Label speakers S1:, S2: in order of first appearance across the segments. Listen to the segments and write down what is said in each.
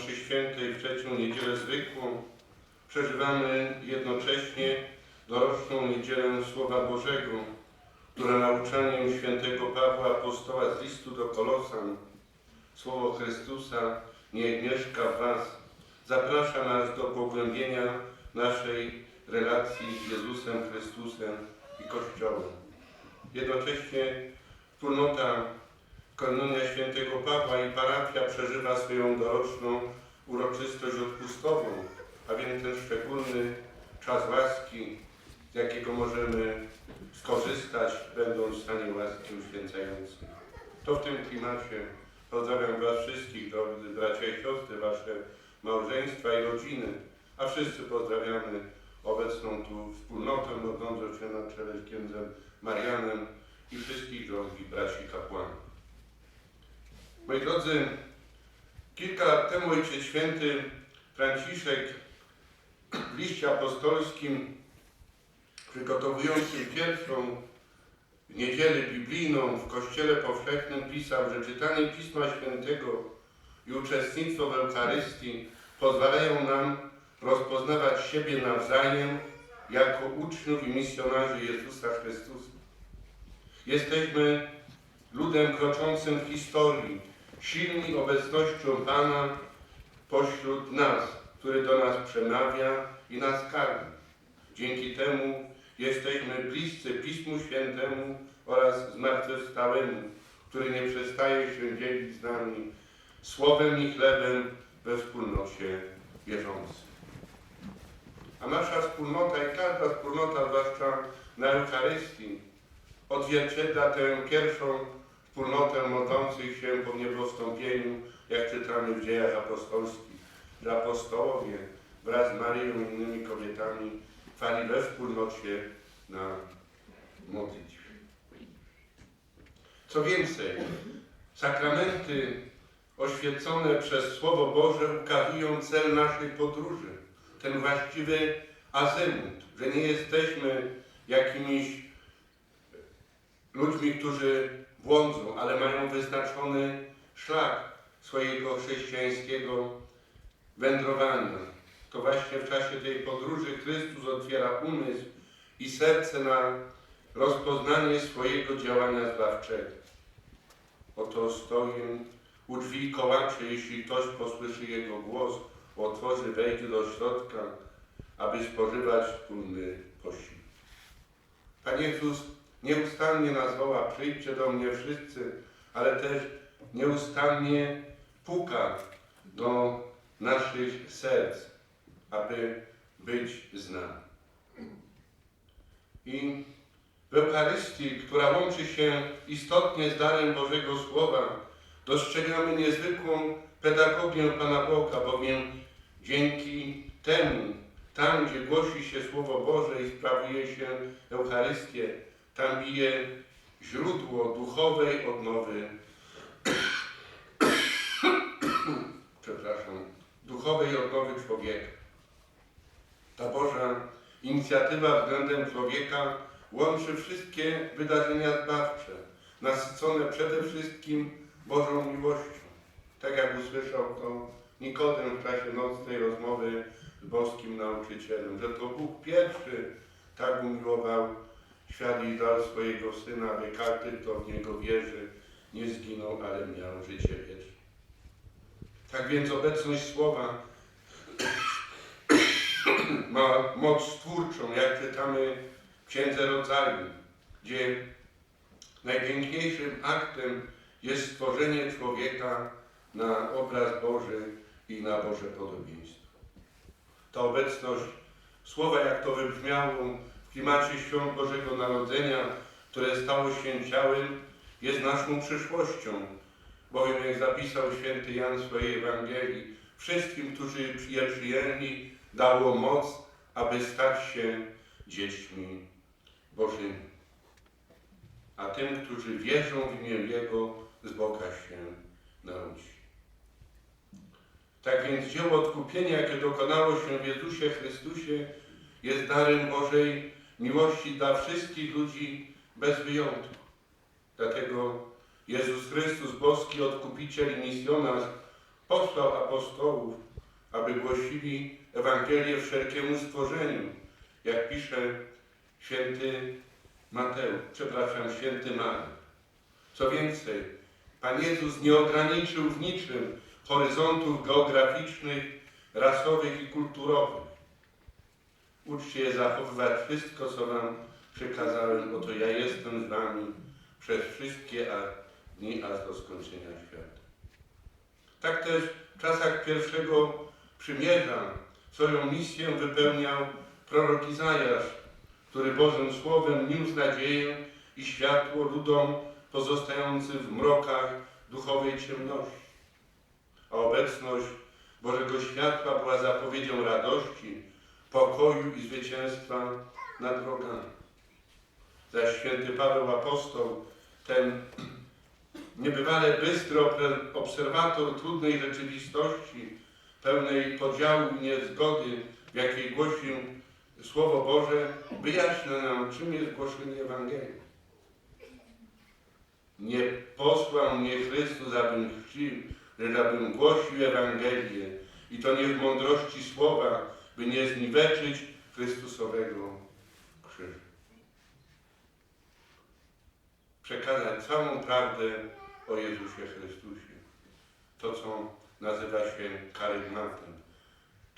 S1: mszy świętej w trzecią niedzielę zwykłą przeżywamy jednocześnie doroczną niedzielę Słowa Bożego, która nauczaniem świętego Pawła Apostoła z listu do Kolosan Słowo Chrystusa niech mieszka w Was, zaprasza nas do pogłębienia naszej relacji z Jezusem Chrystusem i Kościołem. Jednocześnie wspólnota Komunia Świętego Pawła i parafia przeżywa swoją doroczną uroczystość odpustową, a więc ten szczególny czas łaski, z jakiego możemy skorzystać, będąc w stanie łaski uświęcającej. To w tym klimacie pozdrawiam Was wszystkich, drodzy bracia i siostry, Wasze małżeństwa i rodziny, a wszyscy pozdrawiamy obecną tu wspólnotę, modlącą się na czele z księdzem Marianem i wszystkich drogich braci kapłanów. Moi drodzy, kilka lat temu Ojciec Święty Franciszek w liście apostolskim przygotowującym pierwszą niedzielę biblijną w Kościele Powszechnym pisał, że czytanie Pisma Świętego i uczestnictwo w Eucharystii pozwalają nam rozpoznawać siebie nawzajem jako uczniów i misjonarzy Jezusa Chrystusa. Jesteśmy ludem kroczącym w historii, silni obecnością Pana pośród nas, który do nas przemawia i nas karmi. Dzięki temu jesteśmy bliscy Pismu Świętemu oraz Zmartwychwstałemu, który nie przestaje się dzielić z nami słowem i chlebem we wspólnocie wierzących. A nasza wspólnota i każda wspólnota, zwłaszcza na Eucharystii, odzwierciedla tę pierwszą wspólnotę modlących się po niebowstąpieniu, jak czytamy w dziejach apostolskich, że apostołowie wraz z Marią i innymi kobietami chwali we wspólnocie na modlitwie. Co więcej, sakramenty oświecone przez Słowo Boże ukazują cel naszej podróży, ten właściwy azymut, że nie jesteśmy jakimiś ludźmi, którzy błądzą, ale mają wyznaczony szlak swojego chrześcijańskiego wędrowania. To właśnie w czasie tej podróży Chrystus otwiera umysł i serce na rozpoznanie swojego działania zbawczego. Oto stoję u drzwi kołaczy, jeśli ktoś posłyszy Jego głos, otworzy, wejdzie do środka, aby spożywać wspólny posiłek. Pan Jezus nieustannie nas woła, przyjdźcie do mnie wszyscy, ale też nieustannie puka do naszych serc, aby być z nami. I w Eucharystii, która łączy się istotnie z darem Bożego Słowa, dostrzegamy niezwykłą pedagogię Pana Boga, bowiem dzięki temu, tam gdzie głosi się Słowo Boże i sprawuje się Eucharystię, tam bije źródło duchowej odnowy, przepraszam, duchowej odnowy człowieka. Ta Boża inicjatywa względem człowieka łączy wszystkie wydarzenia zbawcze, nasycone przede wszystkim Bożą miłością. Tak jak usłyszał to Nikodem w czasie nocnej rozmowy z boskim nauczycielem, że to Bóg pierwszy tak umiłował świat i dał swojego Syna, aby każdy, kto w Niego wierzy, nie zginął, ale miał życie wieczne. Tak więc obecność Słowa ma moc twórczą, jak czytamy w Księdze Rodzaju, gdzie najpiękniejszym aktem jest stworzenie człowieka na obraz Boży i na Boże podobieństwo. Ta obecność słowa, jak to wybrzmiało w klimacie świąt Bożego Narodzenia, które stało się ciałem, jest naszą przyszłością, bowiem jak zapisał święty Jan w swojej Ewangelii, wszystkim, którzy je przyjęli, dało moc, aby stać się dziećmi Bożymi. A tym, którzy wierzą w imię Jego, z Boga się narodzi. Tak więc dzieło odkupienia, jakie dokonało się w Jezusie Chrystusie, jest darem Bożej miłości dla wszystkich ludzi bez wyjątku. Dlatego Jezus Chrystus, boski odkupiciel i misjonarz, posłał apostołów, aby głosili Ewangelię wszelkiemu stworzeniu, jak pisze święty Mateusz, przepraszam, święty Marek. Co więcej, Pan Jezus nie ograniczył w niczym horyzontów geograficznych, rasowych i kulturowych. Uczcie zachowywać wszystko, co wam przekazałem, oto ja jestem z wami przez wszystkie dni, aż do skończenia świata. Tak też w czasach pierwszego przymierza swoją misję wypełniał prorok Izajasz, który Bożym Słowem niósł nadzieję i światło ludom pozostającym w mrokach duchowej ciemności. A obecność Bożego światła była zapowiedzią radości, pokoju i zwycięstwa nad wrogami. Zaś święty Paweł Apostoł, ten niebywale bystry obserwator trudnej rzeczywistości, pełnej podziału i niezgody, w jakiej głosił Słowo Boże, wyjaśnia nam, czym jest głoszenie Ewangelii. Nie posłał mnie Chrystus, abym chrzcił, lecz abym głosił Ewangelię i to nie w mądrości słowa, by nie zniweczyć Chrystusowego krzyża. Przekazać całą prawdę o Jezusie Chrystusie. To, co nazywa się karygmatem.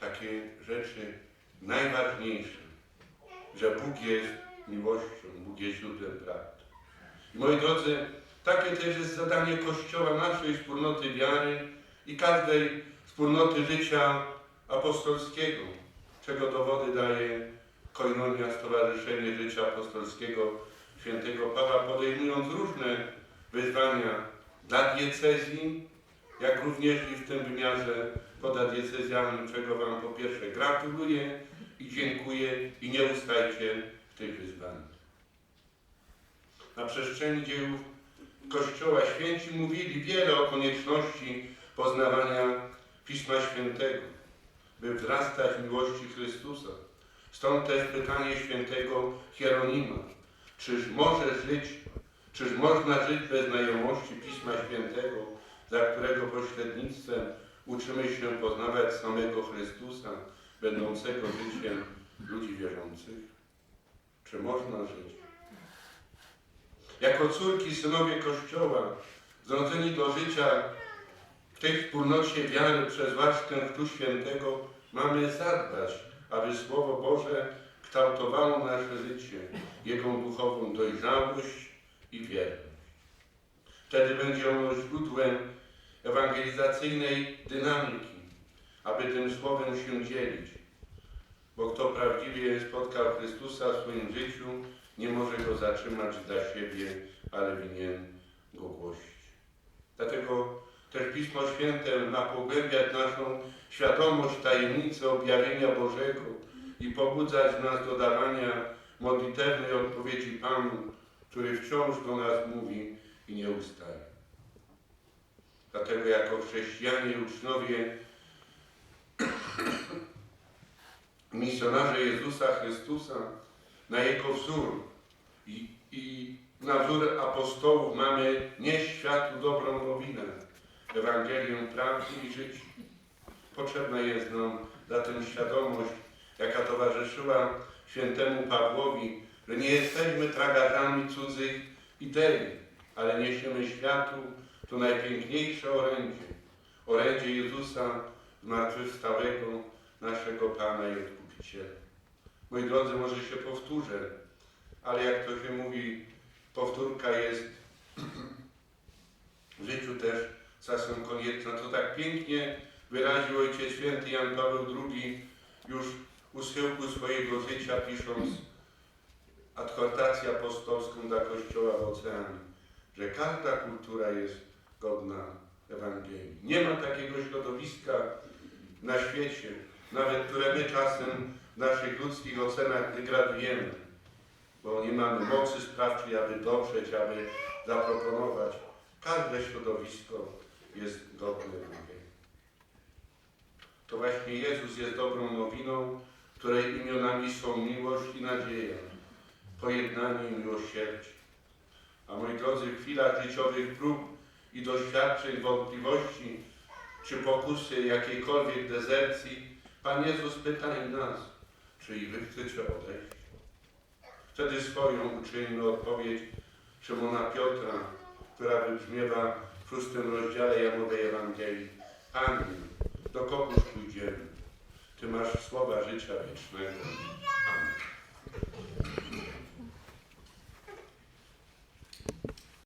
S1: Takie rzeczy najważniejsze, że Bóg jest miłością, Bóg jest źródłem prawdy. Moi drodzy, takie też jest zadanie Kościoła, naszej wspólnoty wiary i każdej wspólnoty życia apostolskiego, czego dowody daje Koinonia Stowarzyszenie Życia Apostolskiego świętego Pawła, podejmując różne wyzwania dla diecezji, jak również i w tym wymiarze podadiecezjalnym, czego Wam po pierwsze gratuluję i dziękuję i nie ustajcie w tych wyzwaniach. Na przestrzeni dziejów Kościoła święci mówili wiele o konieczności poznawania Pisma Świętego, by wzrastać w miłości Chrystusa. Stąd też pytanie świętego Hieronima, czyż może żyć, czyż można żyć bez znajomości Pisma Świętego, za którego pośrednictwem uczymy się poznawać samego Chrystusa, będącego życiem ludzi wierzących? Czy można żyć? Jako córki, synowie Kościoła, zrodzeni do życia w tej wspólnocie wiary przez łaskę Chrztu Świętego, mamy zadbać, aby Słowo Boże kształtowało nasze życie, Jego duchową dojrzałość i wierność. Wtedy będzie ono źródłem ewangelizacyjnej dynamiki, aby tym Słowem się dzielić. Bo kto prawdziwie spotkał Chrystusa w swoim życiu, nie może go zatrzymać dla siebie, ale winien go głosić. Dlatego też Pismo Święte ma pogłębiać naszą świadomość tajemnicy objawienia Bożego i pobudzać nas do dawania modlitewnej odpowiedzi Panu, który wciąż do nas mówi i nie ustaje. Dlatego jako chrześcijanie uczniowie misjonarze Jezusa Chrystusa na Jego wzór i, i na wzór apostołów mamy nieść światu dobrą nowinę, Ewangelię prawdy i życia. Potrzebna jest nam zatem świadomość, jaka towarzyszyła świętemu Pawłowi, że nie jesteśmy tragarzami cudzych idei, ale niesiemy światu to najpiękniejsze orędzie, orędzie Jezusa zmartwychwstałego, naszego Pana i Odkupiciela. Moi drodzy, może się powtórzę, ale jak to się mówi, powtórka jest w życiu też czasem konieczna. To tak pięknie wyraził Ojciec Święty Jan Paweł II już u schyłku swojego życia, pisząc adhortację apostolską dla Kościoła w Oceanie, że każda kultura jest godna Ewangelii. Nie ma takiego środowiska na świecie, nawet które my czasem w naszych ludzkich ocenach degradujemy, bo nie mamy mocy sprawczej, aby dotrzeć, aby zaproponować. Każde środowisko jest godne Ewangelii. To właśnie Jezus jest dobrą nowiną, której imionami są miłość i nadzieja, pojednanie i miłosierdzie. A moi drodzy, w chwilach życiowych prób i doświadczeń, wątpliwości czy pokusy jakiejkolwiek dezercji, Pan Jezus pyta nas, czy i wy chcecie odejść? Wtedy swoją uczyńmy odpowiedź Szymona Piotra, która wybrzmiewa szóstym rozdziale Janowej Ewangelii. Panie, dokądż pójdziemy? Ty masz słowa życia wiecznego. Amen.